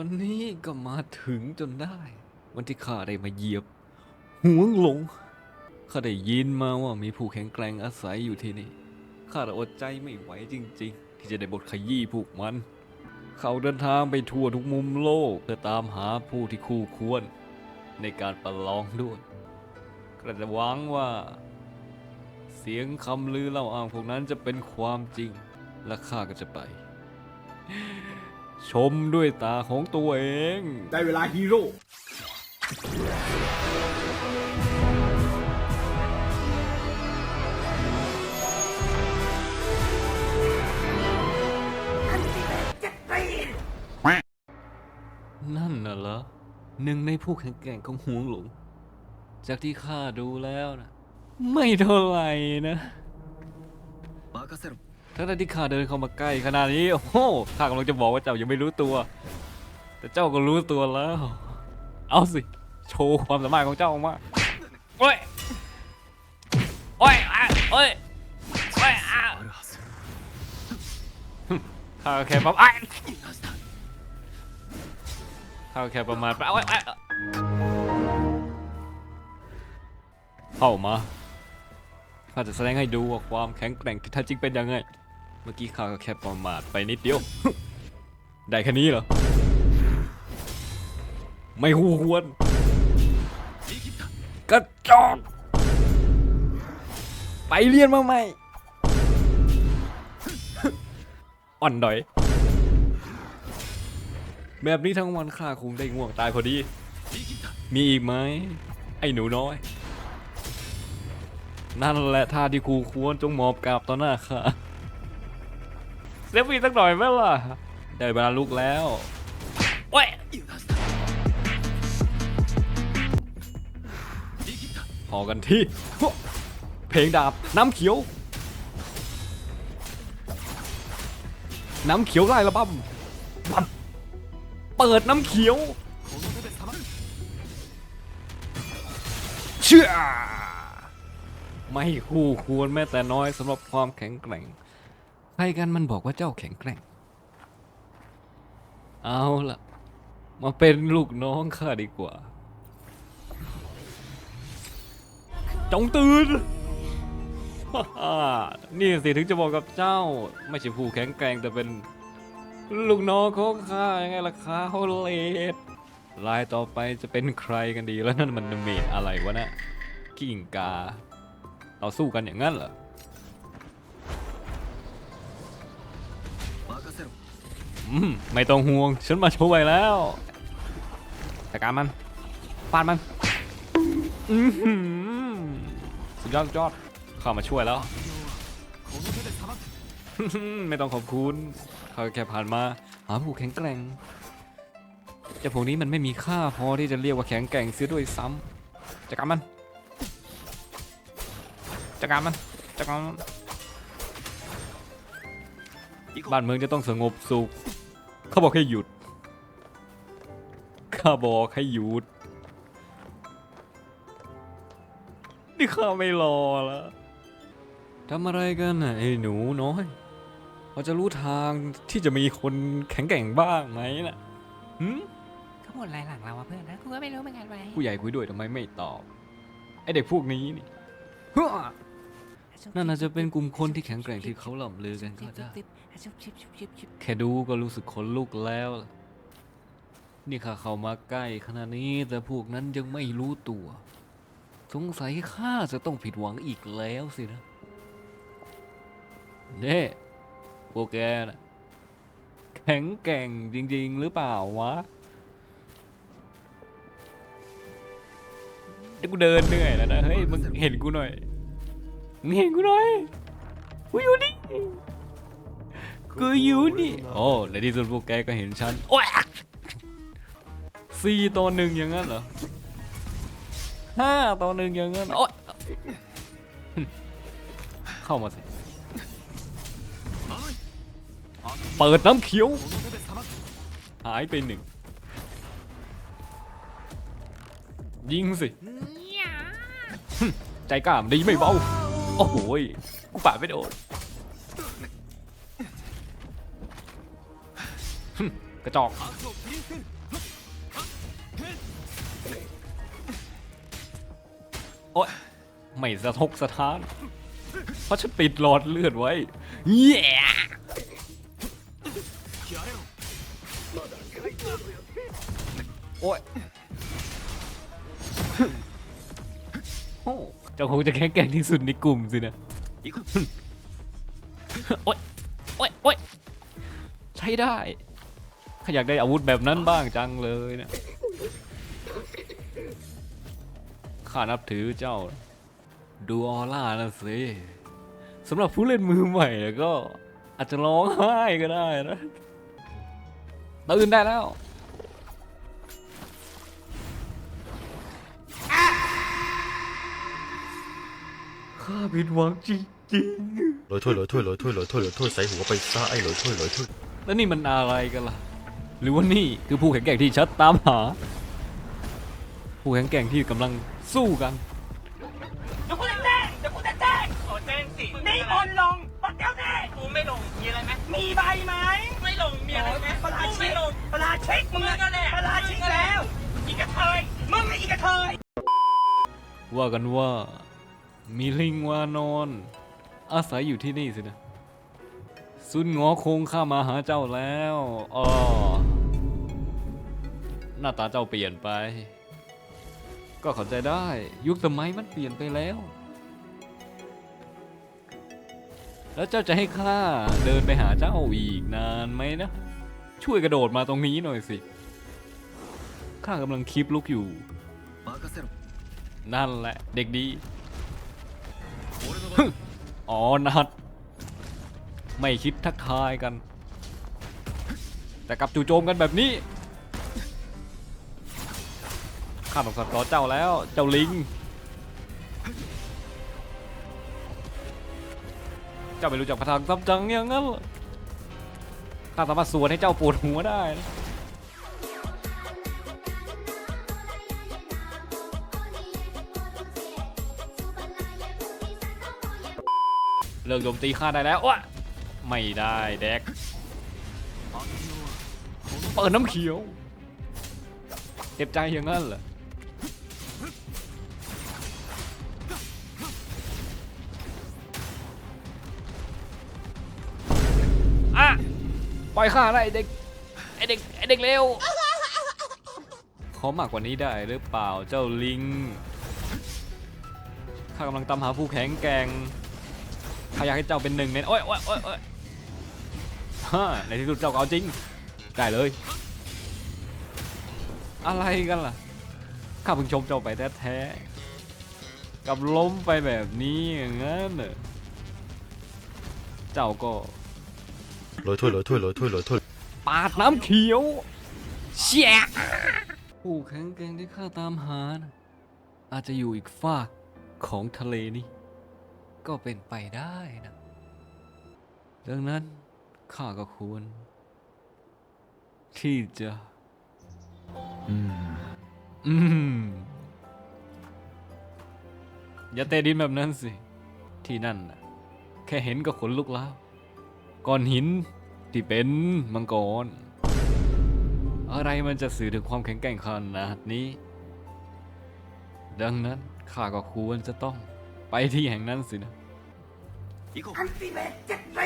วันนี้ก็มาถึงจนได้ วันที่ข้าได้มาเหยียบห่วหลงข้าได้ยินมาว่ามีผู้แข็งแกร่งอาศัยอยู่ที่นี่ข้าอดใจไม่ไหวจริง ๆ ที่จะได้บทขยี้พวกมัน เขาเดินทางไปทั่วทุกมุมโลกเพื่อตามหาผู้ที่คู่ควร ในการประลองด้วยก็จะหวังว่า เสียงคำลือเล่าอ้างพวกนั้นจะเป็นความจริง และข้าก็จะไป ชมด้วยตาของตัวเอง ได้เวลาฮีโร่ นั่นน่ะเหรอหนึ่งในผู้แข็งแกร่งของหวงหลง จากที่ข้าดูแล้วนะไม่เท่าไหร่นะ 任せろ ทั้งที่ข้าเดินเข้ามาใกล้ขนาดนี้ โอ้โข้ากำลังจะบอกว่าเจ้ายังไม่รู้ตัว แต่เจ้าก็รู้ตัวแล้ว เอาสิ โชว์ความสามารถของเจ้าออกมาโอ้ย โอ้ยโอ้ยโอ้ยข้าแค่ปั๊บไอ้ข้าแค่ประมาณเอาไว้เข้ามาข้าจะแสดงให้ดูว่าความแข็งแกร่งที่แท้จริงเป็นยังไง มื่อกี้ข้าก็แค่ประมาทไปนิดเดียว ได้แค่นี้เหรอ ไม่คู่ควรกระจอกไปเรียนมาใหม่ อ่อนดอย แบบนี้ทั้งวันข้าคงได้ง่วงตายพอดี มีอีกไหม ไอ้หนูน้อย นั่นแหละท่าที่ครูควรจงหมอบกราบต่อหน้าข้า เซฟฟี่สักหน่อยไหมล่ะ ได้เวลาลุกแล้วโอ้ยพอกันที่ เพลงดาบน้ำเขียว น้ำเขียวไล่ระบำบับเปิดน้ำเขียว เชื่อ ไม่คู่ควรแม้แต่น้อยสำหรับความแข็งแกร่ง ใครกันมันบอกว่าเจ้าแข็งแกร่ง เอาละมาเป็นลูกน้องข้าดีกว่า จงตื่น นี่สิถึงจะบอกกับเจ้า ไม่ใช่ผู้แข็งแกร่งแต่เป็นลูกน้องของข้ายังไงล่ะข้าโฮเลดลายต่อไปจะเป็นใครกันดีแล้วนั่นมันเมดอะไรวะนะกิ่งกา เราสู้กันอย่างนั้นเหรอ ไม่ต้องห่วง ฉันมาช่วยแล้วจัดการมันฟาดมันสุดยอดสุดยอดเข้ามาช่วยแล้วไม่ต้องขอบคุณเขาแค่ผ่านมา หาผู้แข็งแกร่งเจ้พวกนี้มันไม่มีค่าพอที่จะเรียกว่าแข็งแกร่งเสื้อด้วยซ้ำจัดการมันจัดการมันจัดการมันบ้านเมืองจะต้องสงบสุข เขาบอกให้หยุดข้าบอกให้หยุดนี่ข้าไม่รอแล้วทำอะไรกันน่ะไอ้หนูน้อยพอจะรู้ทางที่จะมีคนแข็งแกร่งบ้างไหมน่ะหืมเขาบ่นอะไรหลังเราอะเพื่อนนะกูก็ไม่รู้เหมือนกันไปผู้ใหญ่คุยด้วยทำไมไม่ตอบ ไอเด็กพวกนี้นี่เฮ้อ นั่นอาจจะเป็นกลุ่มคนที่แข็งแกร่งที่เขาหล่ำลือกันก็ได้ แค่ดูก็รู้สึกขนลุกแล้ว นี่ข้าเขามาใกล้ขนาดนี้แต่พวกนั้นยังไม่รู้ตัว สงสัยข้าจะต้องผิดหวังอีกแล้วสินะเน่พวกแกนะแข็งแกร่งจริง ๆ หรือเปล่าวะเดี๋ยวกูเดินเหนื่อยแล้วนะ เฮ้ย มึงเห็นกูหน่อย เห็นกูหน่อยกูอยู่นี่กูอยู่นี่โอ้แล้วที่สุดพวกแกก็เห็นฉันโอ้ยสี่ต่อหนึ่งอย่างนั้นเหรอห้าต่อหนึ่งอย่างนั้นโอ้ยเข้ามาสิเปิดน้ำเขียวหายไปหนึ่งยิงสิใจกล้ามดีไม่เบา โอ้โหกูป่าไม่โดนกระจอก โอ๊ยไม่สะทกสะท้าน เพราะฉันปิดหลอดเลือดไว้เหี้ยโอ๊ยโอ้ เจ้าคงจะแข็งแกร่งที่สุดในกลุ่มสินะโอ๊ยโอ๊ยโอ๊ยใช้ได้ข้าอยากได้อาวุธแบบนั้นบ้างจังเลยนะข้านับถือเจ้า ดูออร่านะสิสำหรับผู้เล่นมือใหม่ก็อาจจะร้องไห้ก็ได้นะตื่นได้แล้ว ข้าผิดหวังจริงๆลอยถ้วยลอยถ้วยลอยถ้วยลอยถ้วยลอยถ้วยใส่หัวไปซะไอ้ลอยถ้วยลอยถ้วยแล้วนี่มันอะไรกันล่ะ หรือว่านี่คือผู้แข็งแกร่งที่ชัดตามหา ผู้แข็งแกร่งที่กำลังสู้กันเดี๋ยวกูจะแจ้งเดี๋ยวกูจะแจ้งขอแจ้งสินี่คนลงปัดเดียวแน่กูไม่ลงมีอะไรไหมมีใบไหมไม่ลงมีอะไรไหมประราชิกลงประราชิกมึงก็แน่ประราชิกแล้ว อีกกระเทยมึงไม่อีกกระเทยว่ากันว่า มีลิงวานอน อาศัยอยู่ที่นี่สินะซุนงอคงข้ามาหาเจ้าแล้วอ๋อหน้าตาเจ้าเปลี่ยนไป ก็เข้าใจได้ ยุคสมัยมันเปลี่ยนไปแล้ว แล้วเจ้าจะให้ข้าเดินไปหาเจ้าอีกนานไหมนะ ช่วยกระโดดมาตรงนี้หน่อยสิข้ากำลังคลิปลุกอยู่ นั่นแหละ เด็กดี อ๋อนัดไม่คิดทักทายกัน แต่กลับจู่โจมกันแบบนี้ข้าต้องสัตว์ต่อเจ้าแล้วเจ้าลิง เจ้าไม่รู้จักพลังซับจังอย่างนั้นหรอข้าสามารถสวนให้เจ้าปวดหัวได้นะ เลิกโจมตีข้าได้แล้ววะไม่ได้เด็กเปิดน้ำเขียวเจ็บใจอย่างนั้นเหรออะปล่อยข้าได้ไอ้เด็กไอเด็กไอเด็กเร็วขอมากกว่านี้ได้หรือเปล่าเจ้าลิงข้ากำลังตามหาผู้แข็งแกร่ง ข้าอยากให้เจ้าเป็นหนึ่งในโอ้ยโอ้ยโอ้ยโอ้ยฮ่าในที่สุดเจ้าก็เอาจริง ได้เลย อะไรกันล่ะ ข้าเพิ่งชมเจ้าไปแท้ๆกับล้มไปแบบนี้อย่างนั้นเหรอเจ้าก็ลอยถ้วยลอยถ้วยลอยถ้วยลอยถ้วยปาดน้ำเขียวเชี่ยผู้แข็งแกร่งที่ข้าตามหานะอาจจะอยู่อีกฝากของทะเลนี่ ก็เป็นไปได้นะ ดังนั้นข้าก็ควร ที่จะ อืม อืม อย่าเตะดินแบบนั้นสิ ที่นั่นนะแค่เห็นก็ขนลุกแล้ว ก้อนหินที่เป็นมังกร อะไรมันจะสื่อถึงความแข็งแกร่งขนาดนี้ ดังนั้นข้าก็ควรจะต้องไปที่แห่งนั้นสินะ 이거. 한띠 맺겠다